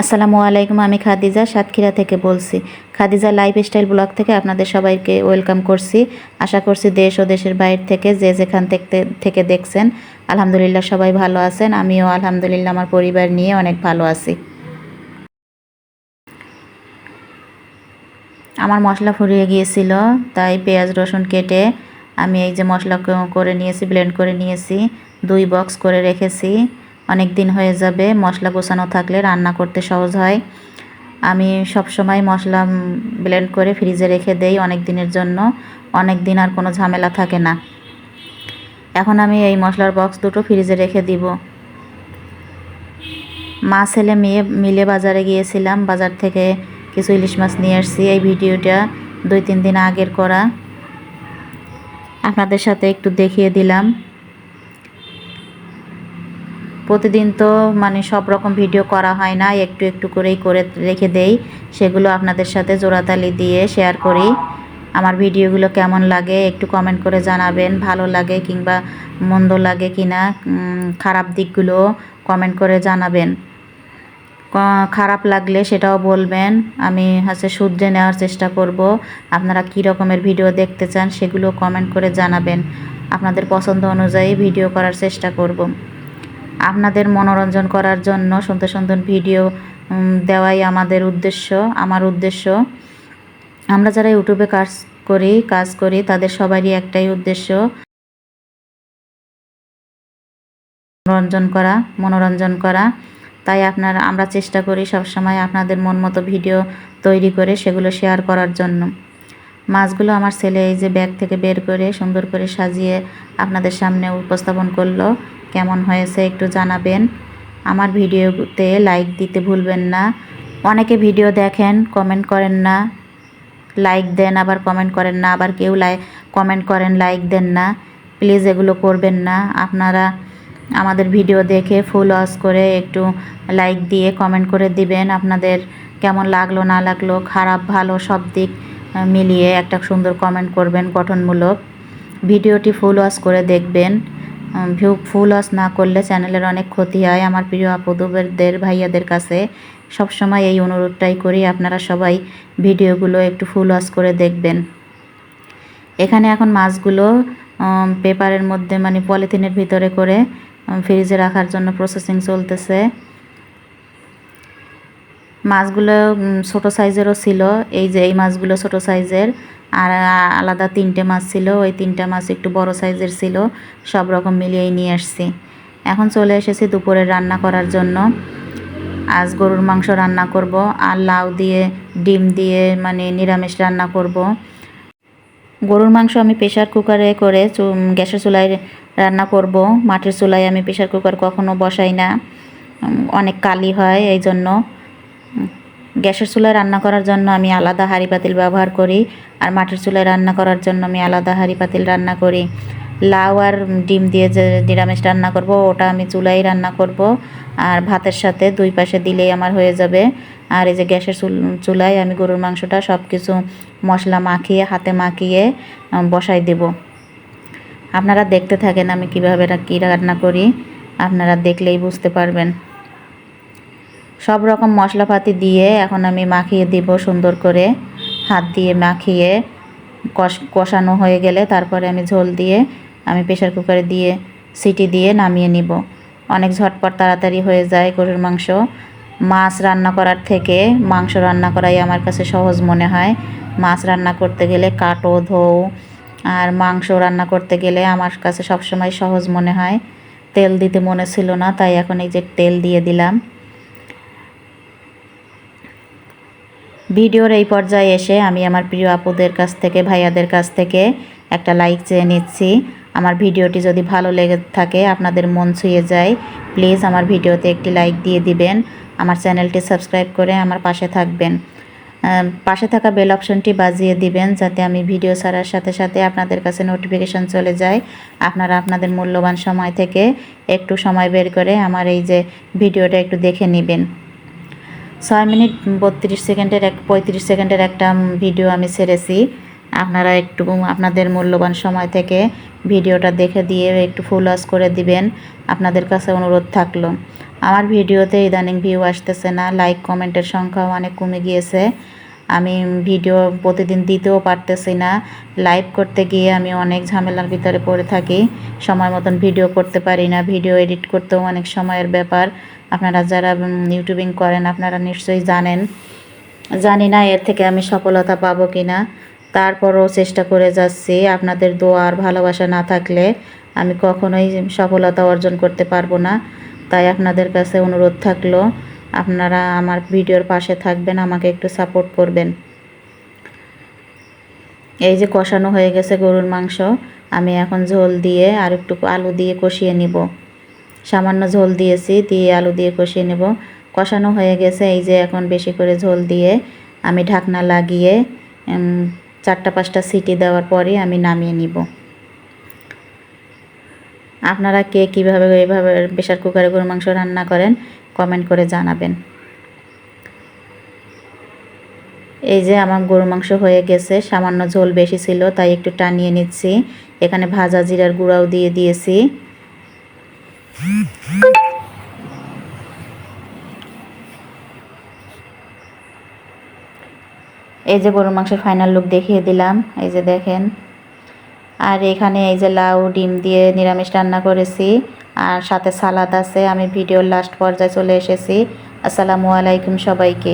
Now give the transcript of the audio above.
আসসালামু আলাইকুম, আমি খাদিজা সাতক্ষীরা থেকে বলছি। খাদিজা লাইফস্টাইল ব্লগ থেকে আপনাদের সবাইকে ওয়েলকাম করছি। আশা করছি দেশ ও দেশের বাইরে থেকে যে যেখান থেকে থেকে দেখছেন, আলহামদুলিল্লাহ সবাই ভালো আছেন। আমিও আলহামদুলিল্লাহ, আমার পরিবার নিয়ে অনেক ভালো আছি। আমার মশলা ফুরিয়ে গিয়েছিল, তাই পেঁয়াজ রসুন কেটে আমি এই যে মশলা করে নিয়েছি ব্লেন্ড করে নিয়েছি, দুই বক্স করে রেখেছি। অনেক দিন হয়ে যাবে, মশলা গোছানো থাকলে রান্না করতে সহজ হয়। আমি সব সময় মশলা ব্লেন্ড করে ফ্রিজে রেখে দেই অনেক দিনের জন্য অনেক দিন আর কোনো ঝামেলা থাকে না। এখন আমি এই মশলার বক্স দুটো ফ্রিজে রেখে দিব। মা, ছেলে, মেয়ে মিলে বাজারে গিয়েছিলাম, বাজার থেকে কিছু ইলিশ মাছ নিয়ে আসছি। এই ভিডিওটা দুই তিন দিন আগের করা। আপনাদের সাথে একটু দেখিয়ে দিলাম। প্রতিদিন তো মানে সব রকম ভিডিও করা হয় না, একটু একটু করেই করে রেখে দেই। সেগুলো আপনাদের সাথে জোড়াতালি দিয়ে শেয়ার করি। আমার ভিডিওগুলো কেমন লাগে একটু কমেন্ট করে জানাবেন, ভালো লাগে কিংবা মন্দ লাগে কিনা খারাপ দিকগুলো কমেন্ট করে জানাবেন। খারাপ লাগলে সেটাও বলবেন, আমি হচ্ছে শুধরে নেওয়ার চেষ্টা করব। আপনারা কী রকমের ভিডিও দেখতে চান সেগুলো কমেন্ট করে জানাবেন। আপনাদের পছন্দ অনুযায়ী ভিডিও করার চেষ্টা করব। আপনাদের মনোরঞ্জন করার জন্য সুন্দর সুন্দর ভিডিও দেওয়াই আমাদের উদ্দেশ্য, আমার উদ্দেশ্য। আমরা যারা ইউটিউবে কাজ করি কাজ করি, তাদের সবারই একটাই উদ্দেশ্য। মনোরঞ্জন করা মনোরঞ্জন করা। তাই আপনার, আমরা চেষ্টা করি সবসময় আপনাদের মন মতো ভিডিও তৈরি করে সেগুলো শেয়ার করার জন্য। মাছগুলো আমার ছেলে এই যে ব্যাগ থেকে বের করে সুন্দর করে সাজিয়ে আপনাদের সামনে উপস্থাপন করল। কেমন হয়েছে একটু জানাবেন। আমার ভিডিওতে লাইক দিতে ভুলবেন না। অনেকে ভিডিও দেখেন কমেন্ট করেন না। লাইক দেন, আবার কমেন্ট করেন না। আবার কেউ লাইক কমেন্ট করেন লাইক দেন না। প্লিজ এগুলো করবেন না। আপনারা আমাদের ভিডিও দেখে ফুল ওয়াশ করে একটু লাইক দিয়ে কমেন্ট করে দিবেন। আপনাদের কেমন লাগল, না লাগল, খারাপ, ভালো, সব দিক মিলিয়ে একটা সুন্দর কমেন্ট করবেন, গঠনমূলক। ভিডিওটি ফুল ওয়াশ করে দেখবেন। ভিউ ফুল ওয়াশ না করলে চ্যানেলের অনেক ক্ষতি হয়। আমার প্রিয় আপুদের ভাইয়াদের কাছে সবসময় এই অনুরোধটাই করি, আপনারা সবাই ভিডিওগুলো একটু ফুল ওয়াশ করে দেখবেন। এখানে এখন মাছগুলো পেপারের মধ্যে মানে পলিথিনের ভিতরে করে ফ্রিজে রাখার জন্য প্রসেসিং চলতেছে। মাছগুলো ছোট সাইজেরও ছিল। এই যে, এই মাছগুলো ছোট সাইজের আর আলাদা তিনটে মাছ ছিল, ওই তিনটে মাছ একটু বড় সাইজের ছিল, সব রকম মিলিয়েই নিয়ে আসছি। এখন চলে এসেছি দুপুরে রান্না করার জন্য। আজ গরুর মাংস রান্না করব, আর লাউ দিয়ে, ডিম দিয়ে মানে নিরামিষ রান্না করব। গরুর মাংস আমি প্রেশার কুকারে করে গ্যাসের চুলায় রান্না করব। মাটির চুলায় আমি প্রেশার কুকার কখনো বসাই না। অনেক কালি হয় এই জন্য গ্যাসের চুলায় রান্না করার জন্য আমি আলাদা হাঁড়ি পাতিল ব্যবহার করি আর মাটির চুলায় রান্না করার জন্য আমি আলাদা হাঁড়ি পাতিল রান্না করি। লাউ আর ডিম দিয়ে যে নিরামিষ রান্না করব, ওটা আমি চুলায় রান্না করব আর ভাতের সাথে দুই পাশে দিলেই আমার হয়ে যাবে। আর এই যে গ্যাসের চুল, চুলায় আমি গরুর মাংসটা সব কিছু মশলা মাখিয়ে, হাতে মাখিয়ে বসাই দেব। আপনারা দেখতে থাকেন আমি কীভাবে কী রান্না করি। আপনারা দেখলেই বুঝতে পারবেন। সব রকম মশলাপাতি দিয়ে এখন আমি মাখিয়ে দিব সুন্দর করে। হাত দিয়ে মাখিয়ে কষ, কষানো হয়ে গেলে তারপরে আমি ঝোল দিয়ে আমি প্রেশার কুকারে দিয়ে সিটি দিয়ে নামিয়ে নিব। অনেক ঝটপট তাড়াতাড়ি হয়ে যায় গরুর মাংস। মাছ রান্না করার থেকে মাংস রান্না করাই আমার কাছে সহজ মনে হয়। মাছ রান্না করতে গেলে কাটো, ধোও আর মাংস রান্না করতে গেলে আমার কাছে সবসময় সহজ মনে হয়। তেল দিতে মনে ছিল না, তাই এখন এই যে তেল দিয়ে দিলাম। ভিডিওর এই পর্যায়ে এসে আমি আমার প্রিয় আপুদের কাছ থেকে, ভাইয়াদের কাছ থেকে একটা লাইক চেয়ে নিচ্ছি। আমার ভিডিওটি যদি ভালো লেগে থাকে, আপনাদের মন ছুঁয়ে যায় প্লিজ আমার ভিডিওতে একটি লাইক দিয়ে দিবেন। আমার চ্যানেলটি সাবস্ক্রাইব করে আমার পাশে থাকবেন। পাশে থাকা বেল অপশনটি বাজিয়ে দিবেন যাতে আমি ভিডিও ছাড়ার সাথে সাথে আপনাদের কাছে নোটিফিকেশন চলে যায়। আপনারা আপনাদের মূল্যবান সময় থেকে একটু সময় বের করে আমার এই যে ভিডিওটা একটু দেখে নেবেন। ছয় মিনিট বত্রিশ সেকেন্ডের এক, পঁয়ত্রিশ সেকেন্ডের একটা ভিডিও আমি ছেড়েছি। আপনারা একটু আপনাদের মূল্যবান সময় থেকে ভিডিওটা দেখে দিয়ে একটু ফুল ওয়াশ করে দিবেন। আপনাদের কাছে অনুরোধ থাকল। আমার ভিডিওতে ইদানিং ভিউ আসতেছে না লাইক কমেন্টের সংখ্যাও অনেক কমে গিয়েছে। আমি ভিডিও প্রতিদিন দিতেও পারতেছি না। লাইভ করতে গিয়ে আমি অনেক ঝামেলার ভিতরে পড়ে থাকি। সময় মতন ভিডিও করতে পারি না। ভিডিও এডিট করতেও অনেক সময়ের ব্যাপার। আপনারা যারা ইউটিউবিং করেন, আপনারা নিশ্চয়ই জানেন। জানি না এর থেকে আমি সফলতা পাবো কি না তারপরও চেষ্টা করে যাচ্ছি। আপনাদের দোয়া আর ভালোবাসা না থাকলে আমি কখনোই সফলতা অর্জন করতে পারব না। তাই আপনাদের কাছে অনুরোধ থাকল আপনারা আমার ভিডিওর পাশে থাকবেন, আমাকে একটু সাপোর্ট করবেন। এই যে কষানো হয়ে গেছে গরুর মাংস, আমি এখন ঝোল দিয়ে আর একটু আলু দিয়ে কষিয়ে নিব। সামান্য ঝোল দিয়েছি, দিয়ে আলু দিয়ে কষিয়ে নেব। কষানো হয়ে গেছে, এই যে এখন বেশি করে ঝোল দিয়ে আমি ঢাকনা লাগিয়ে চারটা পাঁচটা সিটি দেওয়ার পরে আমি নামিয়ে নিব। আপনারা কে কীভাবে এইভাবে প্রেশার কুকারে গরুর মাংস রান্না করেন কমেন্ট করে জানাবেন। এই যে আমার গরু মাংস হয়ে গেছে, সামান্য ঝোল বেশি ছিল, তাই একটু টানিয়ে নিচ্ছি। এখানে ভাজা জিরার গুঁড়াও দিয়ে দিয়েছি। এই যে গরুর মাংসের ফাইনাল লুক দেখিয়ে দিলাম। এই যে দেখেন আর এখানে এই যে লাউ, ডিম দিয়ে নিরামিষ রান্না করেছি। আর সাথে সালাদ আছে, আমি ভিডিওর লাস্ট পর্যায়ে চলে এসেছি। আসসালামু আলাইকুম সবাইকে।